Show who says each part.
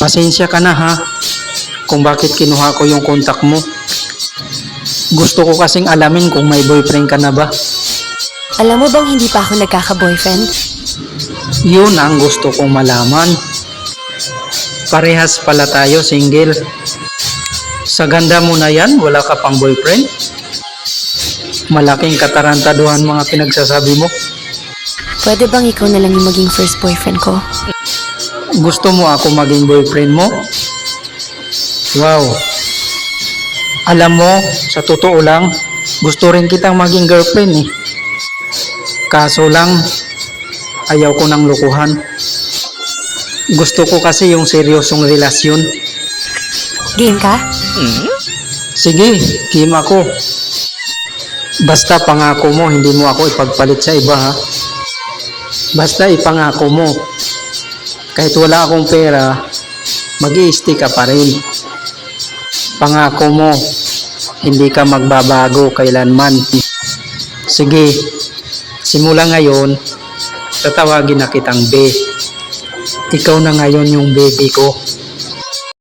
Speaker 1: Pasensya ka na ha kung bakit kinuha ko yung kontak mo. Gusto ko kasing alamin kung may boyfriend ka na ba.
Speaker 2: Alam mo bang hindi pa ako nagkaka-boyfriend?
Speaker 1: Yun ang gusto kong malaman. Parehas pala tayo single. Sa ganda mo na yan, wala ka pang boyfriend? Malaking katarantaduhan mga pinagsasabi mo.
Speaker 2: Pwede bang ikaw na lang yung maging first boyfriend ko?
Speaker 1: Gusto mo ako maging boyfriend mo? Wow. Alam mo, sa totoo lang, gusto rin kitang maging girlfriend eh. Kaso lang, ayaw ko ng lukuhan. Gusto ko kasi yung seryosong relasyon.
Speaker 2: Game ka?
Speaker 1: Sige, game ako. Basta pangako mo, hindi mo ako ipagpalit sa iba ha. Basta ipangako mo. Kahit wala akong pera, mag stay ka pa rin. Pangako mo, hindi ka magbabago kailanman. Sige, simula ngayon, tatawagin na kitang B. Ikaw na ngayon yung baby ko.